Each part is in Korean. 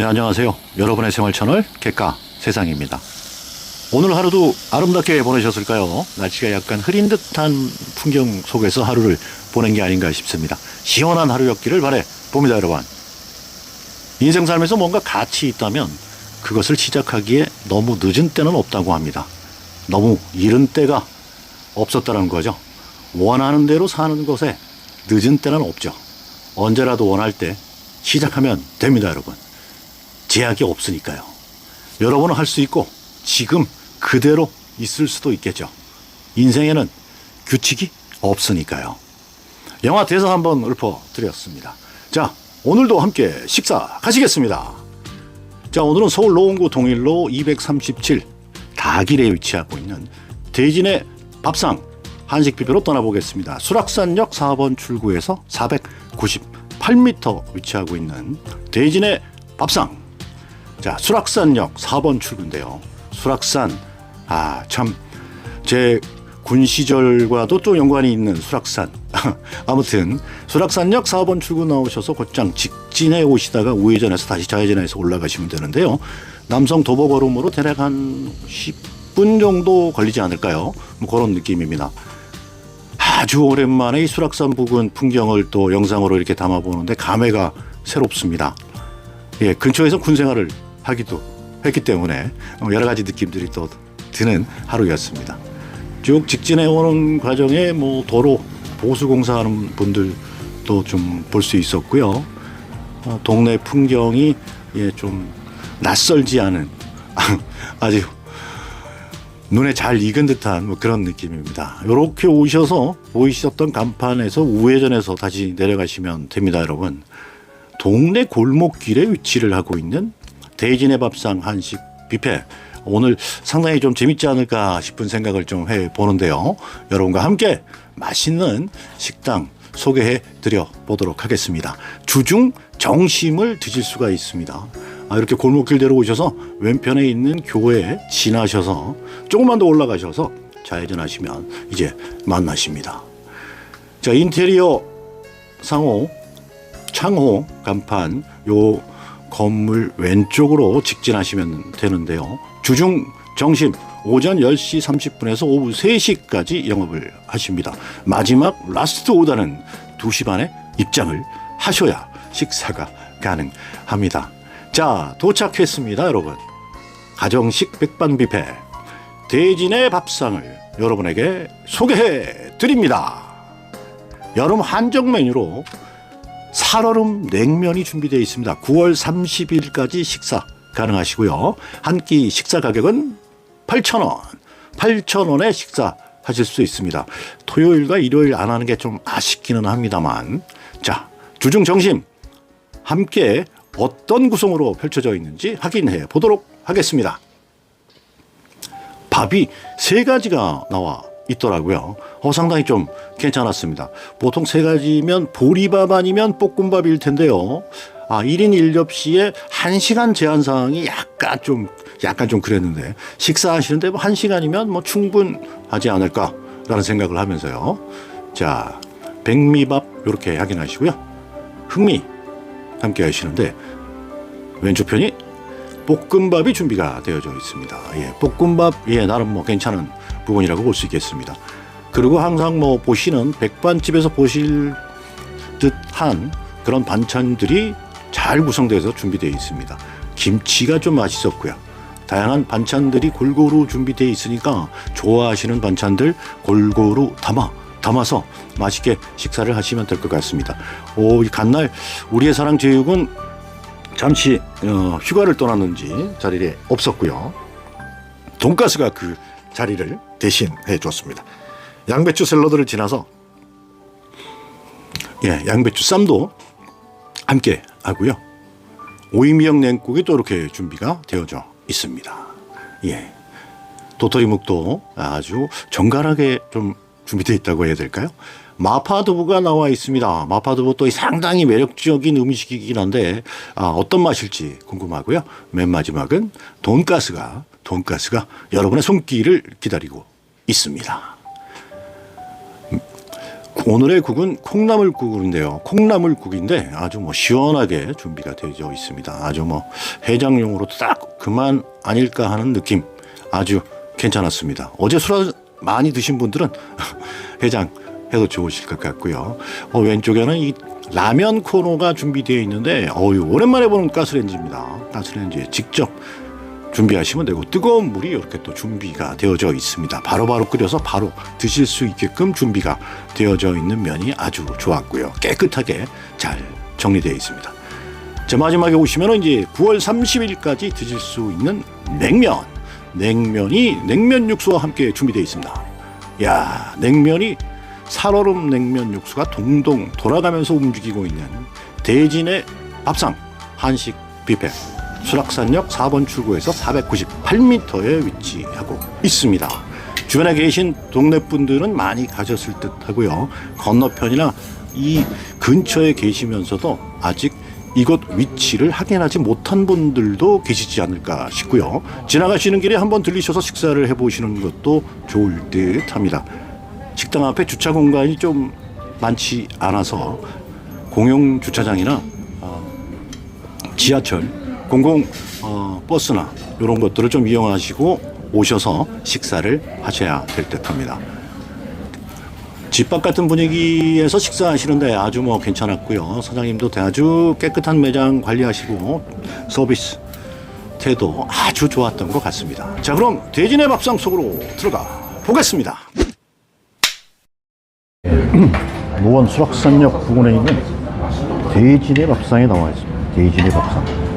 네, 안녕하세요. 여러분의 생활 채널 객가 세상입니다. 오늘 하루도 아름답게 보내셨을까요? 날씨가 약간 흐린 듯한 풍경 속에서 하루를 보낸 게 아닌가 싶습니다. 시원한 하루였기를 바래 봅니다, 여러분. 인생 삶에서 뭔가 가치 있다면 그것을 시작하기에 너무 늦은 때는 없다고 합니다. 너무 이른 때가 없었다는 거죠. 원하는 대로 사는 것에 늦은 때는 없죠. 언제라도 원할 때 시작하면 됩니다, 여러분. 제약이 없으니까요. 여러분은 할 수 있고 지금 그대로 있을 수도 있겠죠. 인생에는 규칙이 없으니까요. 영화 대사 한번 읊어드렸습니다. 자, 오늘도 함께 식사 가시겠습니다. 자, 오늘은 서울 노원구 동일로 237 다길에 위치하고 있는 대진의 밥상 한식 뷔페로 떠나보겠습니다. 수락산역 4번 출구에서 498m 위치하고 있는 대진의 밥상. 자, 수락산역 4번 출구인데요. 수락산, 아, 참, 제 군 시절과도 또 연관이 있는 수락산. 아무튼, 수락산역 4번 출구 나오셔서 곧장 직진해 오시다가 우회전해서 다시 좌회전해서 올라가시면 되는데요. 남성 도보 걸음으로 대략 한 10분 정도 걸리지 않을까요? 뭐 그런 느낌입니다. 아주 오랜만에 이 수락산 부근 풍경을 또 영상으로 이렇게 담아보는데 감회가 새롭습니다. 예, 근처에서 군 생활을 하기도 했기 때문에 여러 가지 느낌들이 또 드는 하루였습니다. 쭉 직진해 오는 과정에 뭐 도로 보수 공사하는 분들도 좀 볼 수 있었고요. 어, 동네 풍경이 예, 좀 낯설지 않은 아주 눈에 잘 익은 듯한 뭐 그런 느낌입니다. 이렇게 오셔서 보이셨던 간판에서 우회전해서 다시 내려가시면 됩니다, 여러분. 동네 골목길에 위치를 하고 있는 대진의 밥상 한식 뷔페. 오늘 상당히 좀 재밌지 않을까 싶은 생각을 좀 해 보는데요. 여러분과 함께 맛있는 식당 소개해 드려 보도록 하겠습니다. 주중 정심을 드실 수가 있습니다. 아, 이렇게 골목길대로 오셔서 왼편에 있는 교회 지나셔서 조금만 더 올라가셔서 좌회전하시면 이제 만나십니다. 자, 인테리어 상호 창호 간판 요 건물 왼쪽으로 직진하시면 되는데요. 주중 정심 오전 10시 30분에서 오후 3시까지 영업을 하십니다. 마지막 라스트 오다는 2시 반에 입장을 하셔야 식사가 가능합니다. 자, 도착했습니다, 여러분. 가정식 백반 뷔페 대진의 밥상을 여러분에게 소개해 드립니다. 여름 한정 메뉴로 살얼음 냉면이 준비되어 있습니다. 9월 30일까지 식사 가능하시고요. 한 끼 식사 가격은 8,000원. 8,000원에 식사 하실 수 있습니다. 토요일과 일요일 안 하는 게 좀 아쉽기는 합니다만. 자, 주중 정심 함께 어떤 구성으로 펼쳐져 있는지 확인해 보도록 하겠습니다. 밥이 세 가지가 나와 있더라고요. 어, 상당히 좀 괜찮았습니다. 보통 세 가지면 보리밥 아니면 볶음밥일 텐데요. 아, 1인 1접시에 1시간 제한 사항이 약간 좀, 약간 좀 그랬는데, 식사하시는데 뭐 1시간이면 뭐 충분하지 않을까라는 생각을 하면서요. 자, 백미밥 이렇게 확인하시고요. 흑미 함께 하시는데, 왼쪽 편이 볶음밥이 준비가 되어져 있습니다. 예, 볶음밥, 예, 나름 뭐 괜찮은 부분이라고 볼 수 있겠습니다. 그리고 항상 뭐 보시는 백반집에서 보실 듯한 그런 반찬들이 잘 구성돼서 준비되어 있습니다. 김치가 좀 맛있었고요. 다양한 반찬들이 골고루 준비되어 있으니까 좋아하시는 반찬들 골고루 담아 담아서 맛있게 식사를 하시면 될 것 같습니다. 오, 이 간날 우리의 사랑 제육은 잠시 어, 휴가를 떠났는지 자리에 없었고요. 돈가스가 그 자리를 대신해 줬습니다. 양배추 샐러드를 지나서 예, 양배추 쌈도 함께 하고요. 오이미역 냉국이 또 이렇게 준비가 되어져 있습니다. 예. 도토리묵도 아주 정갈하게 좀 준비되어 있다고 해야 될까요? 마파두부가 나와 있습니다. 마파두부 또 상당히 매력적인 음식이긴 한데 아, 어떤 맛일지 궁금하고요. 맨 마지막은 돈가스가 돈가스가 여러분의 손길을 기다리고 있습니다. 오늘의 국은 콩나물국인데요. 콩나물국인데 아주 뭐 시원하게 준비가 되어 있습니다. 아주 뭐 해장용으로 딱 그만 아닐까 하는 느낌 아주 괜찮았습니다. 어제 술 많이 드신 분들은 해장 해도 좋으실 것 같고요. 어, 왼쪽에는 이 라면 코너가 준비되어 있는데 어유 오랜만에 보는 가스레인지입니다. 가스레인지에 직접 준비하시면 되고 뜨거운 물이 이렇게 또 준비가 되어져 있습니다. 바로 바로 끓여서 바로 드실 수 있게끔 준비가 되어져 있는 면이 아주 좋았고요. 깨끗하게 잘 정리되어 있습니다. 자 마지막에 오시면 이제 9월 30일까지 드실 수 있는 냉면, 냉면이 냉면 육수와 함께 준비되어 있습니다. 야 냉면이 살얼음 냉면 육수가 동동 돌아가면서 움직이고 있는 대진의 밥상 한식 뷔페 수락산역 4번 출구에서 498m에 위치하고 있습니다. 주변에 계신 동네 분들은 많이 가셨을 듯 하고요. 건너편이나 이 근처에 계시면서도 아직 이곳 위치를 확인하지 못한 분들도 계시지 않을까 싶고요. 지나가시는 길에 한번 들리셔서 식사를 해보시는 것도 좋을 듯 합니다. 식당 앞에 주차 공간이 좀 많지 않아서 공용 주차장이나 어, 지하철, 공공 어, 버스나 이런 것들을 좀 이용하시고 오셔서 식사를 하셔야 될 듯합니다. 집밥 같은 분위기에서 식사하시는데 아주 뭐 괜찮았고요. 사장님도 아주 깨끗한 매장 관리하시고 서비스 태도 아주 좋았던 것 같습니다. 자, 그럼 대진의 밥상 속으로 들어가 보겠습니다. 노원 수락산역 부근에 있는 대진의 밥상에 나와 있습니다. 대진의 밥상.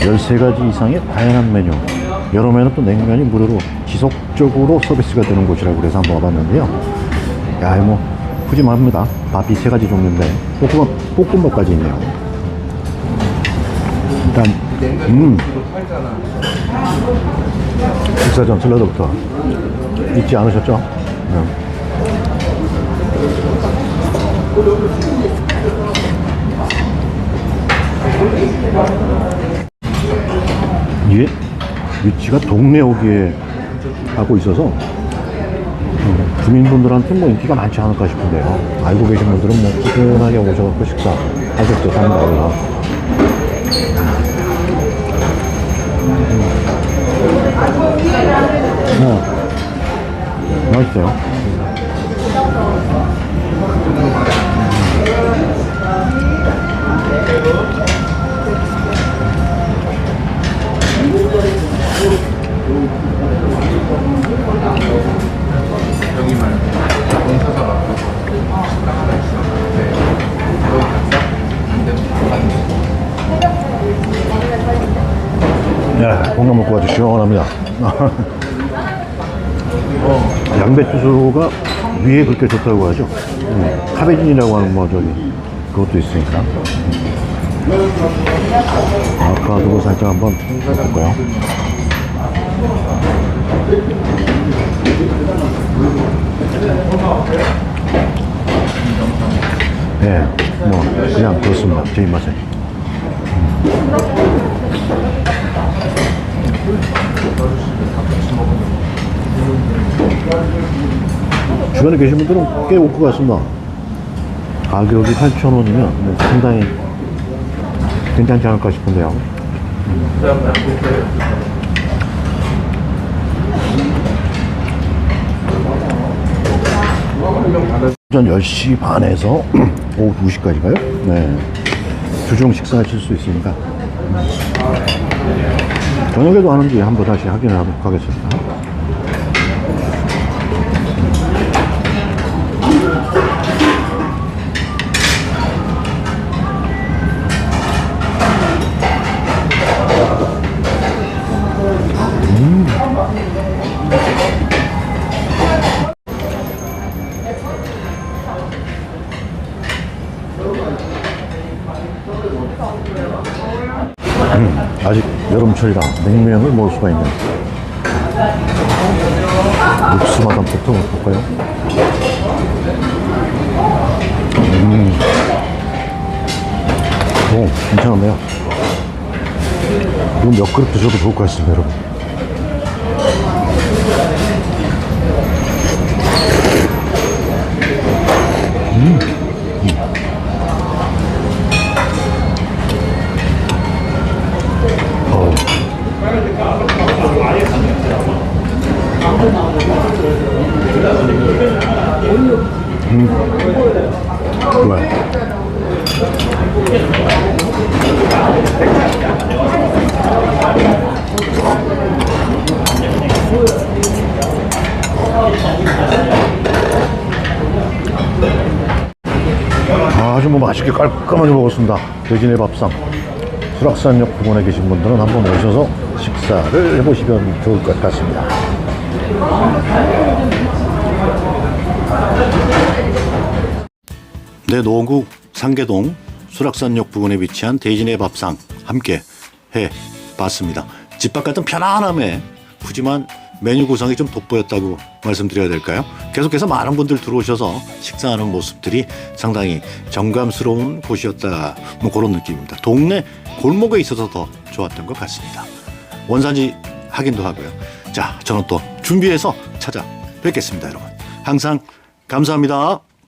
13가지 이상의 다양한 메뉴. 여름에는 또 냉면이 무료로 지속적으로 서비스가 되는 곳이라고 그래서 한번 와봤는데요. 야, 뭐, 푸짐합니다. 밥이 세 가지 종류인데, 볶음밥, 볶음밥까지 있네요. 일단, 음. 식사 전 샐러드부터 잊지 않으셨죠? 네. 이 게 위치가 동네 오기에 하고 있어서 음, 주민분들한테 뭐 인기가 많지 않을까 싶은데요. 알고 계신 분들은 뭐 푸근하게 오셔갖고 식사 하셨죠, 상가에서. 음. 맛있어요. 야, 콩나물 구워 아주 시원합니다. 양배추소가 위에 그렇게 좋다고 하죠. 음, 카베진이라고 하는 뭐 저기 그것도 있으니까. 아까 그거 살짝 한번 해볼까요? 네, 뭐 그냥 그렇습니다. 제 입맛에. 주변에 계신 분들은 꽤 올 것 같습니다. 가격이 8,000원이면 상당히 괜찮지 않을까 싶은데요. 오전 10시 반에서 오후 2시까지 가요? 네. 두종 식사하실 수 있으니까. 저녁에도 하는지 한번 다시 확인을 하도록 하겠습니다. 아직 여름철이라 냉면을 먹을 수가 있는 육수 맛 한번 볼까요? 음. 오, 괜찮은데요? 이거 몇 그릇 드셔도 좋을 것 같습니다, 여러분. 좋아요. 아주 뭐 맛있게 깔끔하게 먹었습니다. 돼지네 밥상. 수락산역 부근에 계신 분들은 한번 오셔서 식사를 해보시면 좋을 것 같습니다. 네, 노구 상계동 수락산역 부근에 위치한 대진의 밥상 함께 해 봤습니다. 집밥 같은 편안함에 푸짐한 메뉴 구성이 좀 돋보였다고 말씀드려야 될까요? 계속해서 많은 분들 들어오셔서 식사하는 모습들이 상당히 정감스러운 곳이었다. 뭐 그런 느낌입니다. 동네 골목에 있어서 더 좋았던 것 같습니다. 원산지 확인도 하고요. 자, 저는 또 준비해서 찾아뵙겠습니다, 여러분. 항상 감사합니다.